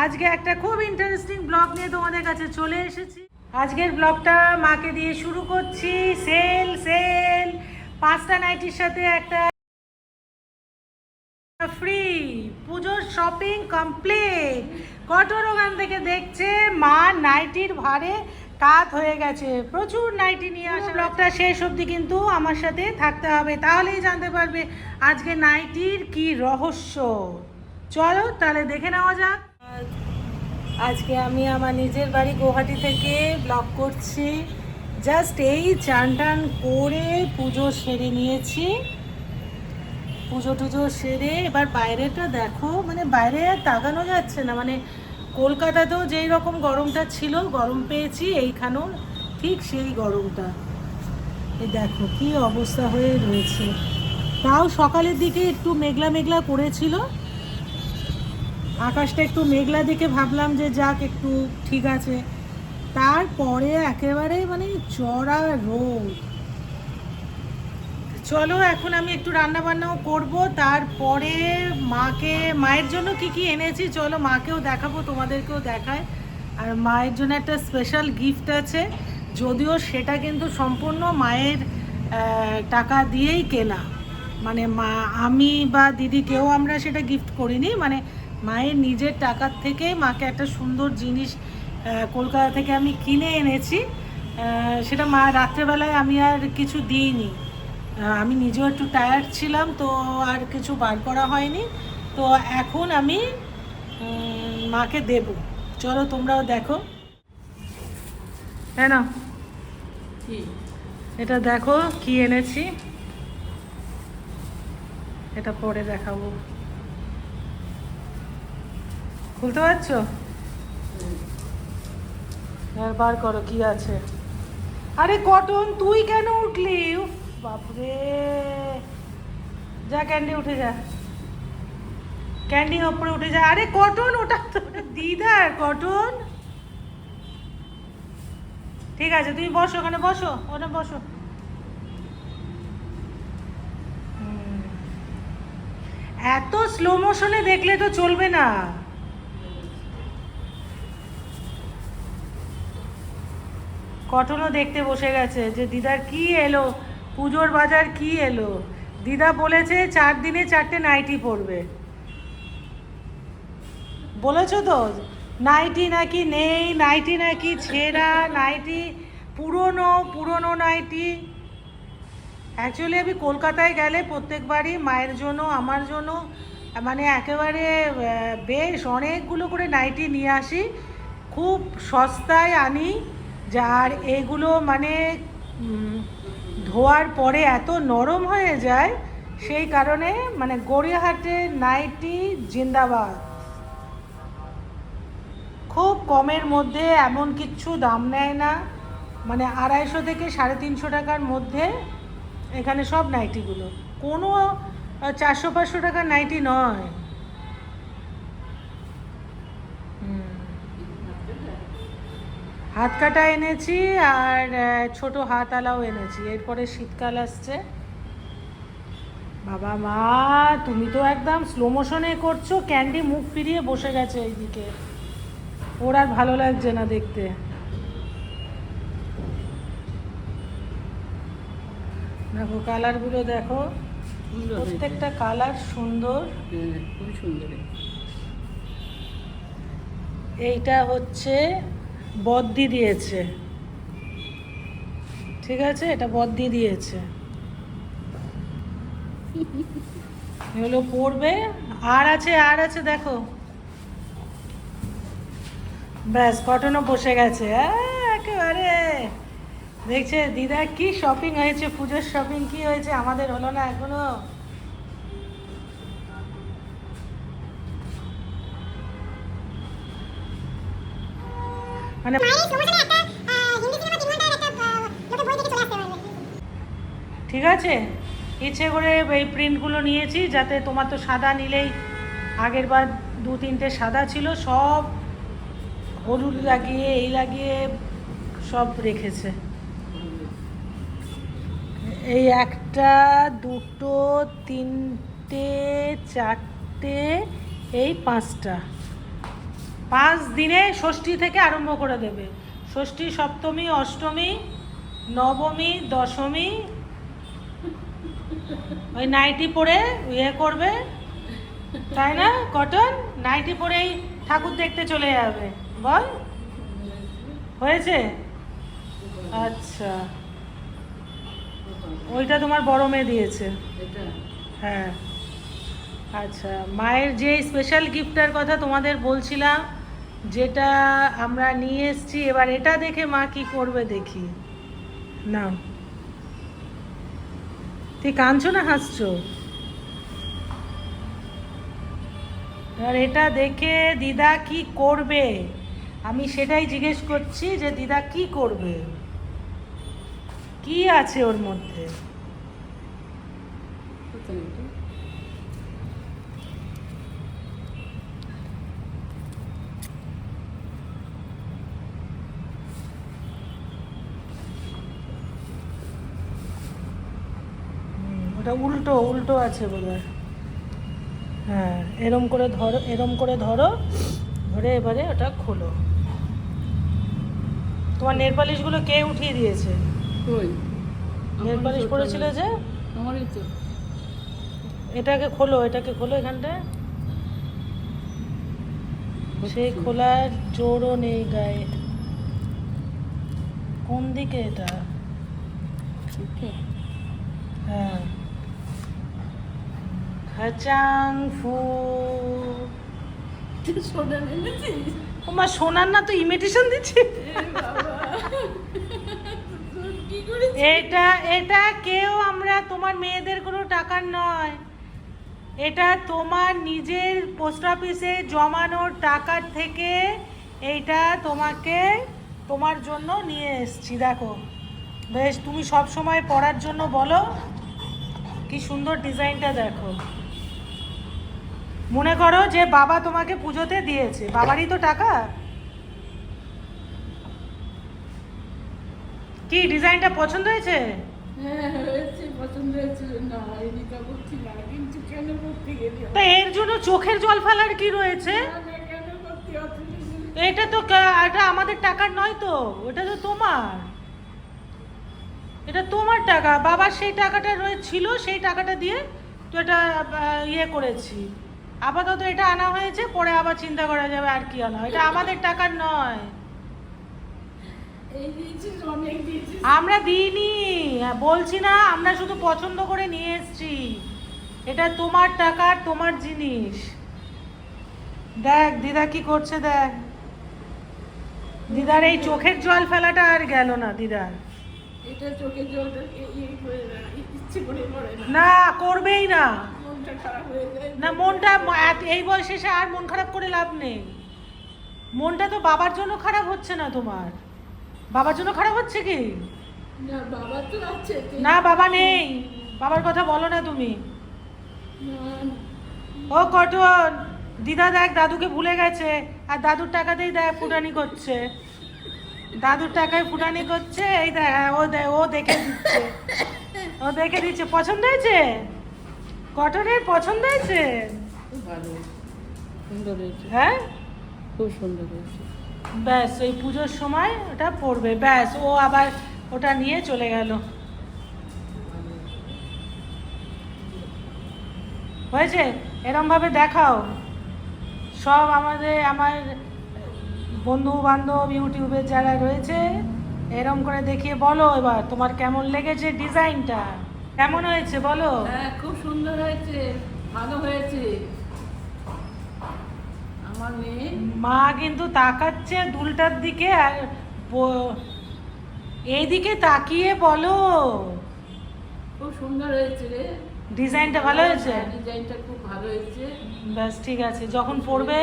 আজকে একটা খুব ইন্টারেস্টিং ব্লগ নিয়ে তোমাদের কাছে চলে এসেছি। আজকের ব্লগটা মাকে দিয়ে শুরু করছি। সেল সেল পাঁচটা নাইটির সাথে একটা ফ্রি পুজোর শপিং কমপ্লিট কঠোর ওখান থেকে দেখছে, মা নাইটির ভারে কাত হয়ে গেছে। প্রচুর নাইটি নিয়ে আসে। ব্লগটা শেষ অবধি কিন্তু আমার সাথে থাকতে হবে। তাহলেই জানতে পারবে আজকে নাইটির কি রহস্য। চলো তাহলে দেখে নেওয়া যাক। আজকে আমি আমার নিজের বাড়ি গুয়াহাটি থেকে ব্লগ করছি। জাস্ট এই চান টান করে পুজো সেরে নিয়েছি। পুজো টুজো সেরে এবার বাইরেটা দেখো মানে বাইরে আর তাকানো যাচ্ছে না। মানে কলকাতাতেও যেই রকম গরমটা ছিল, গরম পেয়েছি, এইখানেও ঠিক সেই গরমটা। এই দেখো কি অবস্থা হয়ে রয়েছে। তাও সকালের দিকে একটু মেঘলা মেঘলা করেছিল। আকাশটা একটু মেঘলা দেখে ভাবলাম যে যাক, একটু ঠিক আছে। তারপরে একেবারে মানে চড়া রোদ। চলো, এখন আমি একটু রান্না বান্নাও করব। তারপরে মাকে, মায়ের জন্য কি কি এনেছি চলো, মাকেও দেখাবো, তোমাদেরকেও দেখায় আর মায়ের জন্য একটা স্পেশাল গিফট আছে। যদিও সেটা কিন্তু সম্পূর্ণ মায়ের টাকা দিয়েই কেনা। মানে মা, আমি বা দিদি, কেউ আমরা সেটা গিফট করিনি। মানে মায়ের নিজের টাকার থেকে মাকে একটা সুন্দর জিনিস কলকাতা থেকে আমি কিনে এনেছি। সেটা মা রাত্রেবেলায় আমি আর কিছু দিইনি। আমি নিজেও একটু টায়ার্ড ছিলাম তো আর কিছু বার করা হয়নি। তো এখন আমি মাকে দেব। চলো তোমরাও দেখো। হ্যাঁ না এটা দেখো কি এনেছি। এটা পরে দেখাবো। খুলতে পারছ? বার করো, কি আছে? আরে কটন, তুই কেন উঠলি? বাপরে। যা, ক্যান্ডি উঠে যা। ক্যান্ডি ওপরে উঠে যা। আরে কটন, ওটা দিদার, কটন। ঠিক আছে, তুমি বসো, ওখানে বসো ওখানে বসো। এত স্লো মোশনে দেখলে তো চলবে না। কটনও দেখতে বসে গেছে যে দিদার কি এলো? পুজোর বাজার কি এলো? দিদা বলেছে চার দিনে চারটে নাইটি পরবে। বলেছ তো? নাইটি নাকি নেই, নাইটি নাকি ছেঁড়া, নাইটি পুরনো পুরনো নাইটি। অ্যাকচুয়ালি আমি কলকাতায় গেলে প্রত্যেকবারই মায়ের জন্য, আমার জন্য মানে একেবারে বেশ অনেকগুলো করে নাইটি নিয়ে আসি। খুব সস্তায় আনি। যার এগুলো মানে ধোয়ার পরে এত নরম হয়ে যায়, সেই কারণে মানে গড়িয়াহাটের নাইটি জিন্দাবাদ। খুব কমের মধ্যে এমন কিচ্ছু দাম নেয় না। মানে আড়াইশো থেকে সাড়ে তিনশো টাকার মধ্যে এখানে সব নাইটিগুলো। কোনো চারশো পাঁচশো টাকার নাইটি নয়। হাত কাটা এনেছি আর ছোট হাত আলাও এনেছি। এরপরে শীতকাল আসছে। বাবা মা তুমি তো একদম স্লো মোশনে করছ ক্যান্ডি মুখ ফিরিয়ে বসে গেছে এইদিকে। ওর আর ভালো লাগছে না দেখতে। দেখো কালারগুলো দেখো। প্রত্যেকটা কালার সুন্দর। খুবই সুন্দর। এইটা হচ্ছে বদ্দি দিয়েছে। ঠিক আছে? এটা বদ্দি দিয়েছে। এগুলো পড়বে। আর আছে আর আছে, দেখো। ব্যাস, কটনও বসে গেছে। একেবারে। দেখছে, দিদা কি শপিং হয়েছে? পুজোর শপিং কি হয়েছে? আমাদের হলো না এখনও। মানে ঠিক আছে। ইচ্ছে করে এই প্রিন্টগুলো নিয়েছি যাতে তোমার তো সাদা নিলেই আগের বার দু তিনটে সাদা ছিল সব হলুদ লাগিয়ে এই লাগিয়ে সব রেখেছে। এই একটা দুটো তিনটে চারটে এই পাঁচটা। পাঁচ দিনে ষষ্ঠী থেকে আরম্ভ করে দেবে। ষষ্ঠী সপ্তমী অষ্টমী নবমী দশমী ওই নাইটি পরে ইয়ে করবে তাই না কটন? নাইটি পরেই ঠাকুর দেখতে চলে যাবে। বল। হয়েছে? আচ্ছা। ওইটা তোমার বড় মেয়ে দিয়েছে। হ্যাঁ। আচ্ছা মায়ের যে স্পেশাল গিফটের কথা তোমাদের বলছিলাম যেটা আমরা নিয়ে এসেছি, এবার এটা দেখে মা কি করবে দেখি। না তুই কাঁদছো না, হাসছো? এবার এটা দেখে দিদা কি করবে? আমি সেটাই জিজ্ঞেস করছি যে দিদা কি করবে? কি আছে ওর মধ্যে কোথায় এটা? হুম, ওটা উল্টো উল্টো আছে বোধহয়। হ্যাঁ এরম করে ধরো এরম করে ধরো ধরে এবারে ওটা খোলো। তোমার নেল পালিশগুলো কে উঠিয়ে দিয়েছে? কই? নেল পালিশ পড়েছিল যে? আমারই তো। এটাকে খোলো এটাকে খোলো এখানটা সেই খোলার জোরও নেই গায়ে। কোন দিকে এটা এটা? হ্যাঁ খাচাং ফু তুই সোনা এনেছিস? তোমার সোনার না তো ইমিটেশন দিচ্ছে? এটা এটা কেউ আমরা, তোমার মেয়েদের কোনো টাকার নয় এটা তোমার নিজের পোস্ট অফিসে জমানোর টাকার থেকে এইটা তোমাকে তোমার জন্য নিয়ে এসছি, দেখো বেশ, তুমি সব সময় পড়ার জন্য বলো কি সুন্দর ডিজাইনটা দেখো মনে করো যে বাবা তোমাকে পুজোতে দিয়েছে। বাবারই তো টাকা। কি ডিজাইনটা পছন্দ হয়েছে? হ্যাঁ? তা এর জন্য চোখের জল ফেলার কি রয়েছে? এটা তো এটা আমাদের টাকার নয় তো এটা তো তোমার। এটা তোমার টাকা। বাবার সেই টাকাটা রয়ে ছিল সেই টাকাটা দিয়ে তো এটা ইয়ে করেছি। আপাতত এটা আনা হয়েছে পরে আবার চিন্তা করা যাবে আর কি আনা এটা আমাদের টাকার নয়। আমরা দিইনি। হ্যাঁ, বলছি না আমরা শুধু পছন্দ করে নিয়ে এসেছি। এটা তোমার টাকার তোমার জিনিস। দেখ দিদা কি করছে দেখ। দিদার এই চোখের জল ফেলাটা আর গেল না দিদার এটা চোখের জলটা। না করবেই না। মনটা খারাপ হয়ে যায়। না মনটা এই বয়সে এসে আর মন খারাপ করে লাভ নেই। মনটা তো বাবার জন্য খারাপ হচ্ছে না তোমার। বাবার জন্য খারাপ হচ্ছে কি? না, বাবা তো আছে। না বাবা নেই। বাবার কথা বলো না তুমি। ও কটন দিদা দেখ দাদুকে ভুলে গেছে। আর দাদুর টাকাতেই দেখ ফুটানি করছে। দাদুর টাকায় ফুটানি করছে এই দেখ ও দেখে দিচ্ছে। ও দেখে দিচ্ছে। পছন্দ হয়েছে? কটনের পছন্দ হয়েছে? সুন্দর হয়েছে। হ্যাঁ? খুব সুন্দর হয়েছে। ব্যাস ওই পুজোর সময় ওটা পড়বে ব্যাস ও আবার ওটা নিয়ে চলে গেল। হয়েছে? এরমভাবে দেখাও। সব আমাদের আমার বন্ধু বান্ধব ইউটিউবের যারা রয়েছে এরম করে দেখিয়ে বলো এবার তোমার কেমন লেগেছে ডিজাইনটা। কেমন হয়েছে বলো? হ্যাঁ খুব সুন্দর হয়েছে ভালো হয়েছে। আমার মেয়ে? মা কিন্তু তাকাচ্ছে দুলটার দিকে আর এইদিকে তাকিয়ে বলো। খুব সুন্দর হয়েছে রে। ডিজাইনটা ভালো হয়েছে? ডিজাইনটা খুব ভালো হয়েছে। ব্যাস ঠিক আছে। যখন পড়বে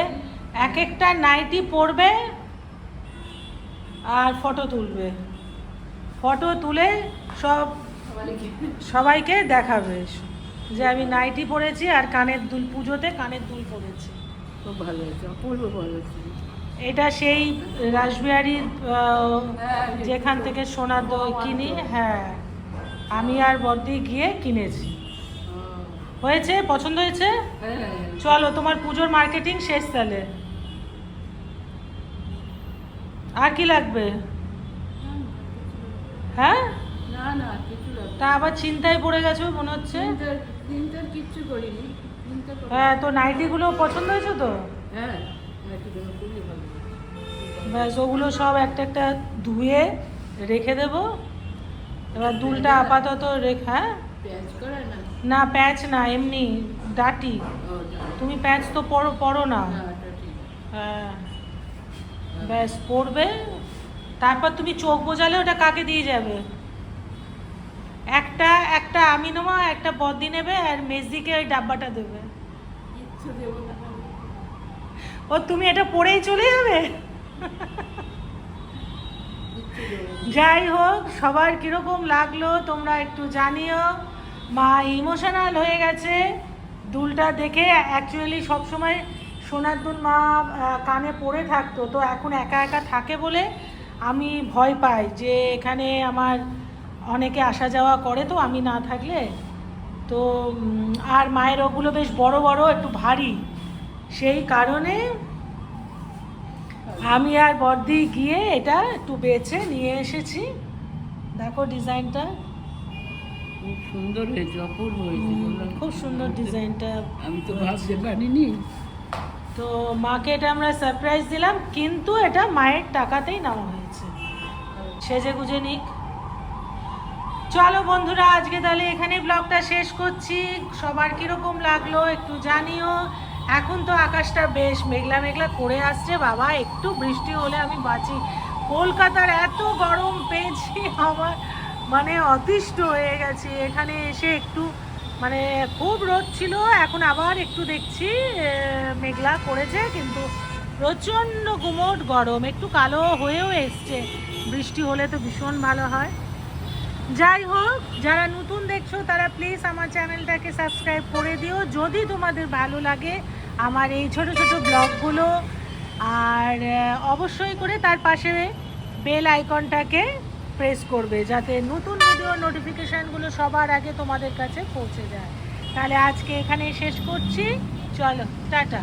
এক একটা নাইটি পরবে আর ফটো তুলবে। ফটো তুলে সব সবাইকে দেখাবে। যে আমি নাইটি পরেছি আর কানের দুল পুজোতে কানের দুল পরেছি। খুব ভালো হয়েছে অপূর্ব ভালো হয়েছে। এটা সেই রাসবিহারির যেখান থেকে সোনার দই কিনি হ্যাঁ। আমি আর বদ্দি গিয়ে কিনেছি। হয়েছে? পছন্দ হয়েছে? হ্যাঁ চলো তোমার পুজোর মার্কেটিং শেষ তাহলে। আর কি লাগবে? হ্যাঁ? না না তা আবার চিন্তায় পড়ে গেছো মনে হচ্ছে। চিন্তার কিচ্ছু করিনি হ্যাঁ তো নাইটিগুলো পছন্দ হয়েছে তো? হ্যাঁ ব্যাস ওগুলো সব একটা একটা ধুয়ে রেখে দেব। এবার দুলটা আপাতত রেখ হ্যাঁ? না? প্যাচ না এমনি ডাটি। তুমি প্যাচ তো পরো পরো না। ঠিক। হ্যাঁ ব্যাস পড়বে তারপর তুমি চোখ বোঝালে ওটা কাকে দিয়ে যাবে? একটা একটা আমি নেব একটা বদ্দি নেবে আর মেজদিকে ওই ডাব্বাটা দেবে। ও তুমি এটা পরেই চলে যাবে? যাই হোক সবার কীরকম লাগল তোমরা একটু জানিও। মা ইমোশনাল হয়ে গেছে। দুলটা দেখে অ্যাকচুয়ালি সবসময় সোনার দুল মা কানে পড়ে থাকতো। তো এখন একা একা থাকে বলে আমি ভয় পাই যে এখানে আমার অনেকে আসা যাওয়া করে তো আমি না থাকলে। তো আর মায়ের ওগুলো বেশ বড় বড় একটু ভারী। সেই কারণে আমি আর বর্দি গিয়ে এটা একটু বেছে নিয়ে এসেছি। দেখো ডিজাইনটা। খুব সুন্দর হয়েছে অপূর্ব হয়েছে খুব সুন্দর ডিজাইনটা আমি তো ভাবতে পারিনি। তো মাকে এটা আমরা সারপ্রাইজ দিলাম কিন্তু এটা মায়ের টাকাতেই নেওয়া হয়েছে। সেজে গুজে নিক। চলো বন্ধুরা, আজকে তাহলে এখানে ব্লগটা শেষ করছি। সবার কীরকম লাগল একটু জানিও। এখন তো আকাশটা বেশ মেঘলা মেঘলা করে আসছে। বাবা, একটু বৃষ্টি হলে আমি বাঁচি। কলকাতার এত গরম পেয়েছি, আমার মানে অতিষ্ঠ হয়ে গেছি। এখানে এসে একটু মানে খুব রোদ ছিল, এখন আবার একটু দেখছি মেঘলা করেছে, কিন্তু প্রচণ্ড গুমোট গরম। একটু কালো হয়েও এসছে। বৃষ্টি হলে তো ভীষণ ভালো হয়। যাই হোক, যারা নতুন দেখছ, তারা প্লিজ আমার চ্যানেলটাকে সাবস্ক্রাইব করে দিও। যদি তোমাদের ভালো লাগে আমার এই ছোট ছোট ব্লগগুলো, আর অবশ্যই করে তার পাশে বেল আইকনটাকে প্রেস করবে, যাতে নতুন ভিডিও নোটিফিকেশানগুলো সবার আগে তোমাদের কাছে পৌঁছে যায়। তাহলে আজকে এখানে শেষ করছি। চলো, টাটা।